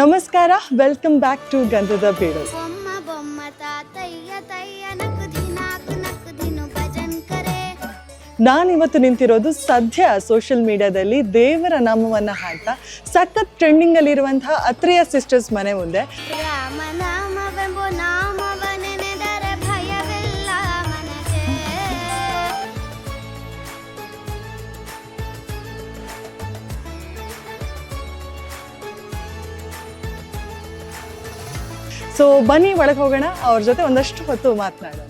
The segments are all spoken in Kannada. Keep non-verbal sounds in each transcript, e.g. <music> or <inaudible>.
ನಮಸ್ಕಾರ ವೆಲ್ಕಮ್ ಬ್ಯಾಕ್ ಟು ಗಂಧದ ಬೀಡು. ನಾನಿವತ್ತು ನಿಂತಿರೋದು ಸದ್ಯ ಸೋಷಿಯಲ್ ಮೀಡಿಯಾದಲ್ಲಿ ದೇವರ ನಾಮವನ್ನು ಹಾಡ್ತಾ ಸಖತ್ ಟ್ರೆಂಡಿಂಗಲ್ಲಿರುವಂತಹ ಅತ್ರೇಯ ಸಿಸ್ಟರ್ಸ್ ಮನೆ ಮುಂದೆ. ಸೊ ಬನ್ನಿ ಒಳಗೆ ಹೋಗೋಣ. ಅವ್ರ ಜೊತೆ ಒಂದಷ್ಟು ಹೊತ್ತು ಮಾತನಾಡೋಣ.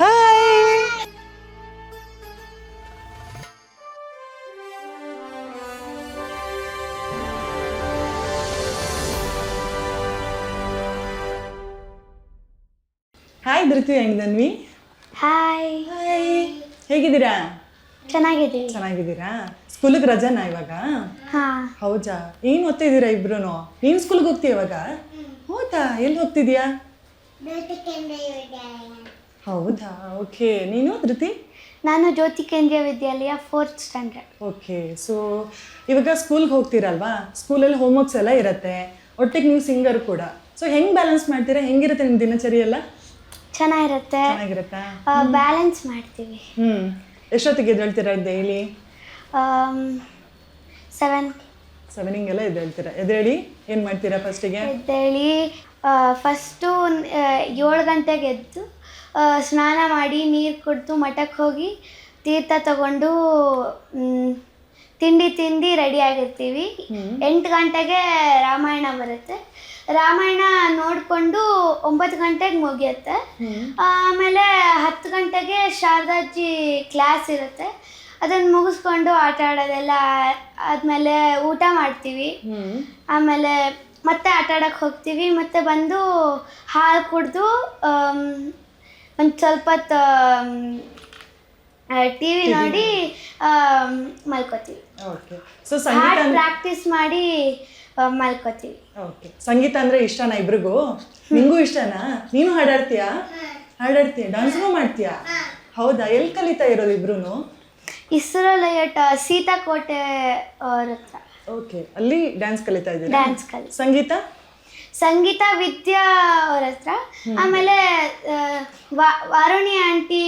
ಹಾಯ್ ಹಾಯ್ ಧೃತಿ ಹೆಂಗ್ ಹಾಯ್ ಹಾಯ್ ಹೇಗಿದ್ದೀರಾ? ಚೆನ್ನಾಗಿದ್ದೀವಿ. ಚೆನ್ನಾಗಿದ್ದೀರಾ? ಸ್ಕೂಲಿಗೆ ರಜಾನಾ ಇವಾಗ? ಹಾ. ಹೌದಾ? ಏನು ಓದ್ತಿದ್ದೀರಾ ಇಬ್ರು ನೀನು ಸ್ಕೂಲ್ಗೆ ಹೋಗ್ತೀಯ ಇವಾಗ? ಹೌದಾ? ಎಲ್ಲಿ ಹೋಗ್ತಿದ್ಯಾ ಹೌದಾ? ಓಕೆ. ನೀನು ಧೃತಿ? ನಾನು Jyothi Kendriya Vidyalaya fourth standard okay. So ಇವಾಗ ಸ್ಕೂಲ್ಗೆ ಹೋಗ್ತೀರಲ್ವಾ? ಸ್ಕೂಲಲ್ಲಿ ಹೋಮ್ವರ್ಕ್ಸ್ ಎಲ್ಲ ಇರುತ್ತೆ. ಒಟ್ಟಿಗೆ ನೀವು ಸಿಂಗರ್ ಕೂಡ. ಸೊ ಹೆಂಗ್ ಬ್ಯಾಲೆನ್ಸ್ ಮಾಡ್ತೀರಾ? ಹೆಂಗಿರುತ್ತೆ ನಿಮ್ಮ ದಿನಚರಿ ಎಲ್ಲ ಚೆನ್ನಾಗಿರುತ್ತೆ? ಚೆನ್ನಾಗಿರುತ್ತಾ ಬ್ಯಾಲೆನ್ಸ್ ಮಾಡ್ತೀವಿ. ಹ್ಞೂ ಎಷ್ಟೊತ್ತಿಗೆ ಎದ್ದೇಳ್ತೀರಾ ಡೈಲಿ ಸೆವೆನ್ ಸೆವೆನಿಂಗೆಲ್ಲ ಎದ್ದೇಳ್ತೀರಾ. ಎದ್ದೇಳಿ ಏನು ಮಾಡ್ತೀರಾ ಫಸ್ಟಿಗೆ ಎದ್ದೇಳಿ ಫಸ್ಟು ಏಳು ಗಂಟೆಗೆ ಎದ್ದು ಸ್ನಾನ ಮಾಡಿ ನೀರು ಕುಡಿದು ಮಠಕ್ಕೆ ಹೋಗಿ ತೀರ್ಥ ತಗೊಂಡು ತಿಂಡಿ ತಿಂಡಿ ರೆಡಿ ಆಗಿರ್ತೀವಿ. ಎಂಟು ಗಂಟೆಗೆ ರಾಮಾಯಣ ಬರುತ್ತೆ. ರಾಮಾಯಣ ನೋಡಿಕೊಂಡು ಒಂಬತ್ತು ಗಂಟೆಗೆ ಮುಗಿಯುತ್ತೆ. ಆಮೇಲೆ ಹತ್ತು ಗಂಟೆಗೆ ಶಾರದಾಜಿ ಕ್ಲಾಸ್ ಇರುತ್ತೆ. ಅದನ್ನು ಮುಗಿಸ್ಕೊಂಡು ಆಟ ಆಡೋದೆಲ್ಲ ಆದಮೇಲೆ ಊಟ ಮಾಡ್ತೀವಿ. ಆಮೇಲೆ ಮತ್ತೆ ಆಟ ಆಡಕ್ಕೆ ಹೋಗ್ತೀವಿ. ಮತ್ತೆ ಬಂದು ಹಾಲು ಕುಡಿದು ಒಂದು ಸ್ವಲ್ಪ ಟಿ ವಿ ನೋಡಿ ಮಲ್ಕೋತೀವಿ. ಓಕೆ ಸೊ ಸಂಗೀತ ಹಾಡು ಪ್ರಾಕ್ಟೀಸ್ ಮಾಡಿ ಮಲ್ಕೋತೀವಿ. ಓಕೆ. ಸಂಗೀತ ಅಂದ್ರೆ ಇಷ್ಟನಾ ಇಬ್ರಿಗೂ? ನಿಂಗೂ ಇಷ್ಟನಾ? ನೀನು ಹಾಡಾಡ್ತೀಯಾ? ಹಾಡಾಡ್ತೀಯ? ಡಾನ್ಸ್ಗೂ ಮಾಡ್ತೀಯಾ? ಹೌದಾ? ಎಲ್ಲಿ ಕಲಿತಾ ಇರೋದು ಇಬ್ರು ಇಸ್ರೋ ಸೀತಾ ಸೀತಾಕೋಟೆ ಅವ್ರ ಹತ್ರ ಓಕೆ. ಅಲ್ಲಿ ಡ್ಯಾನ್ಸ್ ಕಲಿತಾ ಇದ್ದೀರಾ? ಡ್ಯಾನ್ಸ್ ಕಲಿ ಸಂಗೀತ? ಸಂಗೀತ ವಿದ್ಯಾ ಅವ್ರ ಹತ್ರ. ಆಮೇಲೆ ವಾರುಣಿ ಆಂಟಿ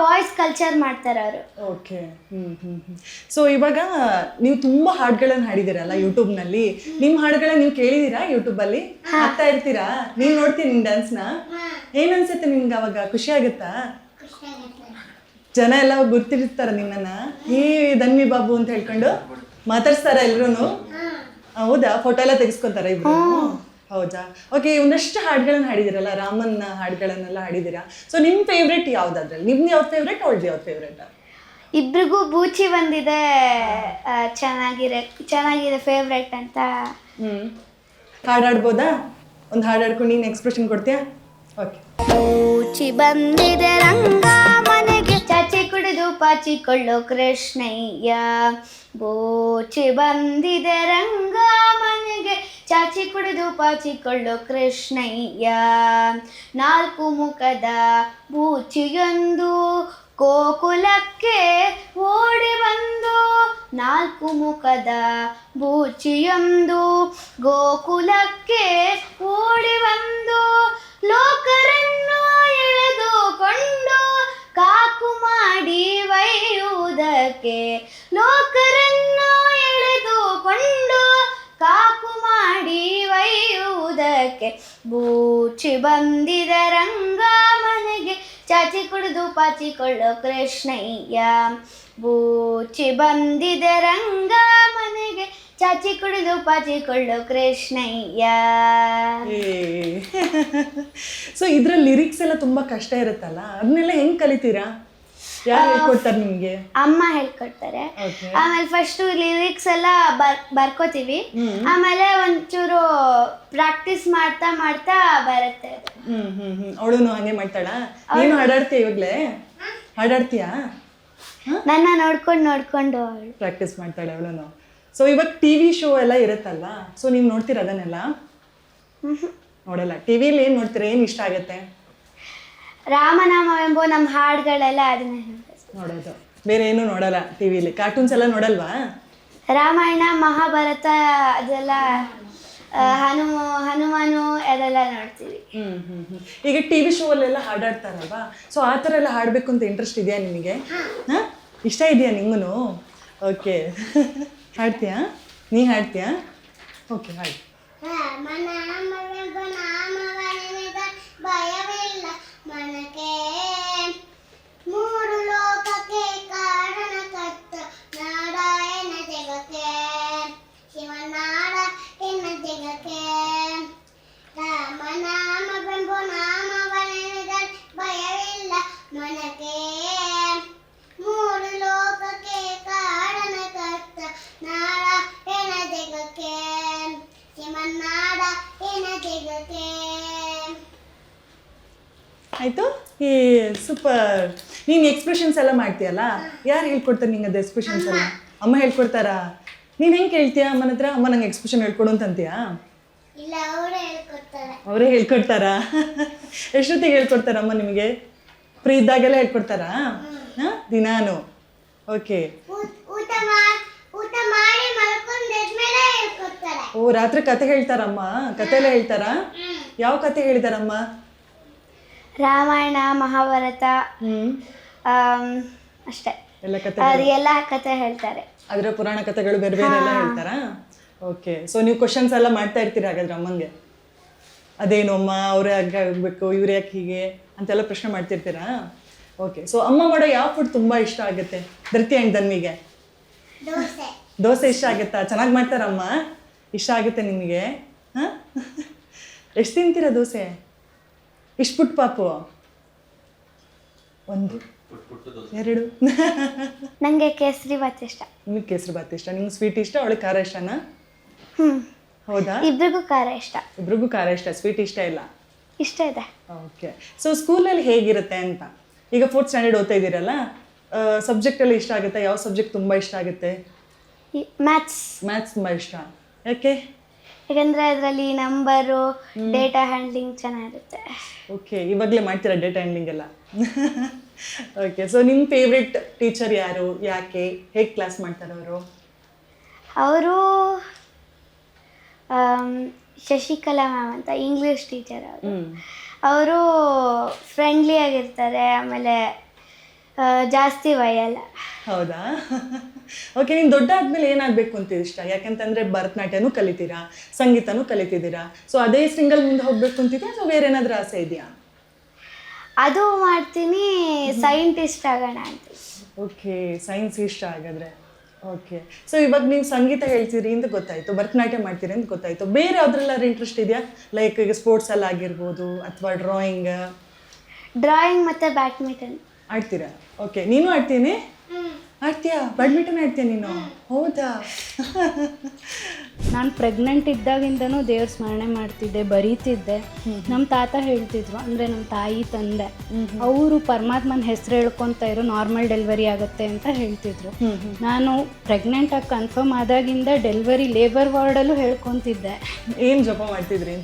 ವಾಯ್ಸ್ ಕಲ್ಚರ್ ಮಾಡ್ತಾರೆ ಅವರು. ಓಕೆ ಹ್ಮ್ ಹ್ಮ್ ಹ್ಮ್. ಸೊ ಇವಾಗ ನೀವು ತುಂಬಾ ಹಾಡುಗಳನ್ನ ಹಾಡಿದಿರಲ್ಲ ಯೂಟ್ಯೂಬ್ನಲ್ಲಿ ನಿಮ್ ಹಾಡುಗಳನ್ನ ನೀವು ಕೇಳಿದೀರಾ ಯೂಟ್ಯೂಬಲ್ಲಿ ಹಾಕ್ತಾ ಇರ್ತೀರಾ? ನೀವ್ ನೋಡ್ತೀನಿ ನಿಮ್ ಡ್ಯಾನ್ಸ್ನ ಏನ್ ಅನ್ಸುತ್ತೆ ನಿಮ್ಗೆ ಅವಾಗ? ಖುಷಿ ಆಗುತ್ತಾ? ಜನ ಎಲ್ಲ ಗುರ್ತಿರ್ತಾರ ನಿನ್ನನ್ನ ಈ ಧನ್ವಿ ಬಾಬು ಅಂತ ಹೇಳ್ಕೊಂಡು ಮಾತಾಡ್ಸ್ತಾರ ಎಲ್ರು ಹೌದಾ? ಫೋಟೋ ಎಲ್ಲ ತೆಗೆಸ್ಕೊಂತಾರ ಇಬ್ರು? ಹೌದಾ? ಓಕೆ ಒಂದಷ್ಟು ಹಾಡುಗಳನ್ನ ಹಾಡಿದಿರಲ್ಲ ರಾಮನ್ ಹಾಡುಗಳನ್ನೆಲ್ಲ ಹಾಡಿದಿರಾ? ಸೊ ನಿಮ್ಮ ಫೇವ್ರೆಟ್ ಯಾವ್ದಾದ್ರಲ್ಲಿ? ನಿಮ್ದು ಯಾವ್ದು ಫೇವ್ರೆಟ್ ಅವಳ್ದು ಯಾವ್ದು ಫೇವ್ರೆಟ್ ಇಬ್ರಿಗೂ ಬೂಚಿ ಬಂದಿದೆ ಚೆನ್ನಾಗಿರ ಚೆನ್ನಾಗಿದೆ ಚೆನ್ನಾಗಿದೆ ಫೇವ್ರೆಟ್ ಅಂತ. ಹ್ಮ್. ಹಾಡಾಡ್ಬೋದಾ? ಒಂದು ಹಾಡಾಡ್ಕೊಂಡು ನೀನು ಎಕ್ಸ್ಪ್ರೆಷನ್ ಕೊಡ್ತೀಯಾ? ಓಕೆ ಬೂಚಿ ಬಂದಿದೆ ರಂಗ ಮನೆಗೆ ಚಾಚಿ ಕುಡಿದು ಪಾಚಿಕೊಳ್ಳೋ ಕೃಷ್ಣಯ್ಯ. ಬೂಚಿ ಬಂದಿದೆ ರಂಗ ಚಾಚಿ ಕುಡಿದು ಪಾಚಿಕೊಳ್ಳೋ ಕೃಷ್ಣಯ್ಯ. ನಾಲ್ಕು ಮುಖದ ಬೂಚಿಯೊಂದು ಗೋಕುಲಕ್ಕೆ ಓಡಿ ಬಂದು, ನಾಲ್ಕು ಮುಖದ ಬೂಚಿಯೊಂದು ಗೋಕುಲಕ್ಕೆ ಓಡಿ ಬಂದು, ಲೋಕರನ್ನು ಎಳೆದುಕೊಂಡು ಕಾಕು ಮಾಡಿ ಒಯ್ಯುವುದಕ್ಕೆ ಬೂಚಿ ಬಂದಿದ ರಂಗ ಮನೆಗೆ ಚಾಚಿ ಕುಡಿದು ಪಾಚಿಕೊಳ್ಳೋ ಕೃಷ್ಣಯ್ಯ. ಬೂಚಿ ಬಂದಿದ ರಂಗ ಮನೆಗೆ ಚಾಚಿ ಕುಡಿದು ಪಾಚಿಕೊಳ್ಳೋ ಕೃಷ್ಣಯ್ಯ. ಸೊ ಇದ್ರ ಲಿರಿಕ್ಸ್ ಎಲ್ಲ ತುಂಬಾ ಕಷ್ಟ ಇರುತ್ತಲ್ಲ? ಅದನ್ನೆಲ್ಲ ಹೆಂಗ್ ಕಲಿತೀರಾ? ಯಾರು ಹೇಳ್ಕೊಡ್ತಾರೆ ನಿಮ್ಗೆ? ಅಮ್ಮ ಹೇಳ್ಕೊಡ್ತಾರೆ. ಆಮೇಲೆ ಫಸ್ಟ್ ಲಿರಿಕ್ಸ್ ಎಲ್ಲ ಬರ್ ಬರ್ಕೋತೀವಿ. ಆಮೇಲೆ ಒಂಚೂರು ಪ್ರಾಕ್ಟೀಸ್ ಮಾಡ್ತಾ ಮಾಡ್ತಾ ಬರುತ್ತೆ. ಹ್ಮ್ ಹ್ಮ್ ಹ್ಮ್. ಅವಳು ಹಂಗೆ ಮಾಡ್ತಾಳ? ನೀನು ಹಾಡಾಡ್ತೀಯ ಇವಾಗ್ಲೇ? ಹಾಡಾಡ್ತೀಯಾ? ನನ್ನ ನೋಡ್ಕೊಂಡು ನೋಡ್ಕೊಂಡು ಅವಳು. ಪ್ರಾಕ್ಟೀಸ್ ಮಾಡ್ತಾಳೆ ಅವಳು ಸೊ ಇವಾಗ ಟಿವಿ ಶೋ ಎಲ್ಲ ಇರುತ್ತಲ್ವಾ? ಸೊ ನೀವು ನೋಡ್ತೀರ ಅದನ್ನೆಲ್ಲ? ನೋಡಲ್ಲ. ಟಿವಿಲಿ ಏನು ನೋಡ್ತೀರಾ? ಏನು ಇಷ್ಟ ಆಗುತ್ತೆ? ರಾಮನಾಮವೆಂಬ ನಮ್ಮ ಹಾಡುಗಳೆಲ್ಲ ಅದನ್ನ ನೋಡೋದು. ಬೇರೆ ಏನು ನೋಡಲ್ಲ ಟಿವಿಲಿ. ಕಾರ್ಟೂನ್ಸ್ ಎಲ್ಲ ನೋಡಲ್ವಾ? ರಾಮಾಯಣ ಮಹಾಭಾರತ ಅದೆಲ್ಲ ಹನುಮ ಹನು ಹನುಮಾನು ಅದೆಲ್ಲ ನೋಡ್ತೀವಿ. ಹ್ಮ್ ಹ್ಮ್ ಹ್ಮ್. ಈಗ ಟಿವಿ ಶೋ ಅಲ್ಲೆಲ್ಲ ಹಾಡಾಡ್ತಾರಲ್ವಾ? ಸೊ ಆ ಥರ ಎಲ್ಲ ಹಾಡಬೇಕು ಅಂತ ಇಂಟ್ರೆಸ್ಟ್ ಇದೆಯಾ ನಿಮಗೆ ಹಾಂ. ಇಷ್ಟ ಇದೆಯಾ ನಿಂಗೂ ಓಕೆ ಹಾಡ್ತೀಯಾ? ನೀ ಹಾಡ್ತೀಯಾ? ಓಕೆ ಹಾಡು. ಆಯಿತು? ಈ ಸೂಪರ್. ನೀನು ಎಕ್ಸ್ಪ್ರೆಷನ್ಸ್ ಎಲ್ಲ ಮಾಡ್ತೀಯಲ್ಲ? ಯಾರು ಹೇಳ್ಕೊಡ್ತಾರೆ ನಿಂಗೆ ಅದು ಎಕ್ಸ್ಪ್ರೆಷನ್ಸ್ ಎಲ್ಲ? ಅಮ್ಮ ಹೇಳ್ಕೊಡ್ತಾರಾ? ನೀನು ಹೆಂಗೆ ಕೇಳ್ತೀಯ ಅಮ್ಮನ ಹತ್ರ? ಅಮ್ಮ ನಂಗೆ ಎಕ್ಸ್ಪ್ರೆಷನ್ ಹೇಳ್ಕೊಡು ಅಂತಂತೀಯಾ? ಇಲ್ಲ ಅವರೇ ಹೇಳ್ಕೊಡ್ತಾರೆ. ಅವರೇ ಹೇಳ್ಕೊಡ್ತಾರಾ? ಎಷ್ಟೊತ್ತಿಗೆ ಹೇಳ್ಕೊಡ್ತಾರ ಅಮ್ಮ ನಿಮಗೆ? ಫ್ರೀ ಇದ್ದಾಗೆಲ್ಲ ಹೇಳ್ಕೊಡ್ತಾರಾ? ಹಾಂ ದಿನಾನು. ಓಕೆ. ಊಟ- ಮಾಡಿ ಓ ರಾತ್ರಿ ಕತೆ ಹೇಳ್ತಾರಮ್ಮ? ಕತೆ ಎಲ್ಲ ಹೇಳ್ತಾರಾ ಯಾವ ಕತೆ ಹೇಳಿದಾರಮ್ಮ? ರಾಮಾಯಣ ಮಹಾಭಾರತ ಅಷ್ಟೇ. ಎಲ್ಲ ಕತೆ ಅದು ಎಲ್ಲ ಕತೆ ಹೇಳ್ತಾರೆ. ಅದರ ಪುರಾಣ ಕಥೆಗಳು ಬೇರೆ ಬೇರೆ ಎಲ್ಲ ಹೇಳ್ತಾರಾ? ಓಕೆ. ಸೊ ನೀವು ಕ್ವಶನ್ಸ್ ಎಲ್ಲ ಮಾಡ್ತಾ ಇರ್ತೀರಾ ಹಾಗಾದ್ರೆ ಅಮ್ಮಂಗೆ? ಅದೇನು ಅಮ್ಮ ಅವ್ರು ಯಾಕೆ ಆಗಬೇಕು ಇವ್ರು ಯಾಕೆ ಹೀಗೆ ಅಂತೆಲ್ಲ ಪ್ರಶ್ನೆ ಮಾಡ್ತಿರ್ತೀರಾ? ಓಕೆ. ಸೊ ಅಮ್ಮ ಮಾಡೋ ಯಾವ ಫುಡ್ ತುಂಬಾ ಇಷ್ಟ ಆಗುತ್ತೆ? ಧೃತಿ ಅಂಡ್ ಧನ್ವಿಗೆ. ದೋಸೆ. ದೋಸೆ ಇಷ್ಟ ಆಗುತ್ತಾ? ಚೆನ್ನಾಗಿ ಮಾಡ್ತಾರಮ್ಮ. ಇಷ್ಟ ಆಗುತ್ತೆ ನಿಮಗೆ. ಹಾಂ? <laughs> ಎಷ್ಟು ತಿಂತೀರಾ ದೋಸೆ? ಇಷ್ಟು ಪುಟ್ ಪಾಪು. ಒಂದು ಎರಡು. ನನಗೆ ಕೇಸರಿ ಭಾತ್ ಇಷ್ಟ. ನಿಮಗೆ ಕೇಸರಿ ಬಾತ್ ಇಷ್ಟ? ನಿಮ್ಗೆ ಸ್ವೀಟ್ ಇಷ್ಟ ಅವಳಿಗೆ ಖಾರ ಇಷ್ಟನಾ? ಹೌದಾ? ಇಬ್ರಿಗೂ ಖಾರ ಇಷ್ಟ. ಇಬ್ರಿಗೂ ಖಾರ ಇಷ್ಟ ಸ್ವೀಟ್ ಇಷ್ಟ ಇಲ್ಲ? ಇಷ್ಟ ಇದೆ. ಓಕೆ. ಸೊ ಸ್ಕೂಲಲ್ಲಿ ಹೇಗಿರುತ್ತೆ ಅಂತ? ಈಗ ಫೋರ್ತ್ ಸ್ಟ್ಯಾಂಡರ್ಡ್ ಓದ್ತಾ ಇದ್ದೀರಲ್ಲ? ಸಬ್ಜೆಕ್ಟಲ್ಲಿ ಇಷ್ಟ ಆಗುತ್ತೆ ಯಾವ ಸಬ್ಜೆಕ್ಟ್ ತುಂಬ ಇಷ್ಟ ಆಗುತ್ತೆ? ಮ್ಯಾಥ್ಸ್ ಮ್ಯಾಥ್ಸ್ ತುಂಬ ಇಷ್ಟ. ಯಾಕೆ? ಯಾಕಂದರೆ ಅದರಲ್ಲಿ ನಂಬರು ಡೇಟಾ ಹ್ಯಾಂಡ್ಲಿಂಗ್ ಚೆನ್ನಾಗಿರುತ್ತೆ. ಓಕೆ ಇವಾಗಲೇ ಮಾಡ್ತೀರಾ ಡೇಟಾ ಹ್ಯಾಂಡ್ಲಿಂಗ್ ಎಲ್ಲ? ಓಕೆ ಸೊ ನಿಮ್ಮ ಫೇವ್ರೆಟ್ ಟೀಚರ್ ಯಾರು? ಯಾಕೆ? ಹೇಗೆ ಕ್ಲಾಸ್ ಮಾಡ್ತಾರೆ ಅವರು? ಅವರು ಶಶಿಕಲಾ ಮ್ಯಾಮ್ ಅಂತ ಇಂಗ್ಲೀಷ್ ಟೀಚರ್ ಅವರು. ಅವರು ಫ್ರೆಂಡ್ಲಿ ಆಗಿರ್ತಾರೆ ಆಮೇಲೆ ಜಾಸ್ತಿ ಒಯ್ಯಲ್ಲ. ಹೌದಾ? ಓಕೆ ನೀನು ದೊಡ್ಡ ಆದ್ಮೇಲೆ ಏನಾಗಬೇಕು ಅಂತ ಇಷ್ಟ? ಯಾಕಂತಂದ್ರೆ ಭರತನಾಟ್ಯನೂ ಕಲಿತೀರಾ? ಸಂಗೀತನೂ ಕಲಿತಿದ್ದೀರಾ? ಸೊ ಅದೇ ಸಿಂಗಲ್ ಮುಂದೆ ಹೋಗ್ಬೇಕು ಅಂತಿದ್ಯಾ ಅಥವಾ ಬೇರೆ ಏನಾದರೂ ಆಸೆ ಇದೆಯಾ? ಅದು ಮಾಡ್ತೀನಿ ಸೈಂಟಿಸ್ಟ್ ಆಗೋಣ ಅಂತ. ಓಕೆ ಸೈನ್ಸ್ ಇಷ್ಟ ಆಗಿದ್ರೆ ಓಕೆ ಸೊ ಇವಾಗ ನೀವು ಸಂಗೀತ ಹೇಳ್ತೀರಿ ಅಂತ ಗೊತ್ತಾಯ್ತು ಭರತನಾಟ್ಯ ಮಾಡ್ತೀರಿ ಅಂತ ಗೊತ್ತಾಯ್ತು. ಬೇರೆ ಯಾವ್ದ್ರಲ್ಲಾದ್ರೂ ಇಂಟ್ರೆಸ್ಟ್ ಇದೆಯಾ? ಲೈಕ್ ಈಗ ಸ್ಪೋರ್ಟ್ಸ್ ಅಲ್ಲಿ ಆಗಿರ್ಬೋದು ಅಥವಾ ಡ್ರಾಯಿಂಗ್ ಡ್ರಾಯಿಂಗ್ ಮತ್ತು ಬ್ಯಾಡ್ಮಿಂಟನ್ ಆಡ್ತೀರಾ? ಓಕೆ ನೀನು ಆಡ್ತೀನಿ? ಆಡ್ತೀಯಾ? ಬ್ಯಾಡ್ಮಿಂಟನ್ ಆಡ್ತೀಯ ನೀನು? ಹೌದಾ? ನಾನು ಪ್ರೆಗ್ನೆಂಟ್ ಇದ್ದಾಗಿಂದನು ದೇವ್ರ ಸ್ಮರಣೆ ಮಾಡ್ತಿದ್ದೆ ಬರೀತಿದ್ದೆ. ನಮ್ಮ ತಾತ ಹೇಳ್ತಿದ್ರು ಅಂದರೆ ನಮ್ಮ ತಾಯಿ ತಂದೆ. ಅವರು ಪರಮಾತ್ಮನ ಹೆಸರು ಹೇಳ್ಕೊತ ಇರೋ ನಾರ್ಮಲ್ ಡೆಲಿವರಿ ಆಗುತ್ತೆ ಅಂತ ಹೇಳ್ತಿದ್ರು. ನಾನು ಪ್ರೆಗ್ನೆಂಟ್ ಆಗಿ ಕನ್ಫರ್ಮ್ ಆದಾಗಿಂದ ಡೆಲಿವರಿ ಲೇಬರ್ ವಾರ್ಡಲ್ಲೂ ಹೇಳ್ಕೊತಿದ್ದೆ. ಏನು ಜಪ ಮಾಡ್ತಿದ್ರಿ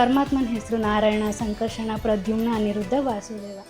ಪರಮಾತ್ಮನ ಹೆಸರು ನಾರಾಯಣ ಸಂಕರ್ಷಣ ಪ್ರದ್ಯುಮ್ನ ಅನಿರುದ್ಧ ವಾಸುದೇವ.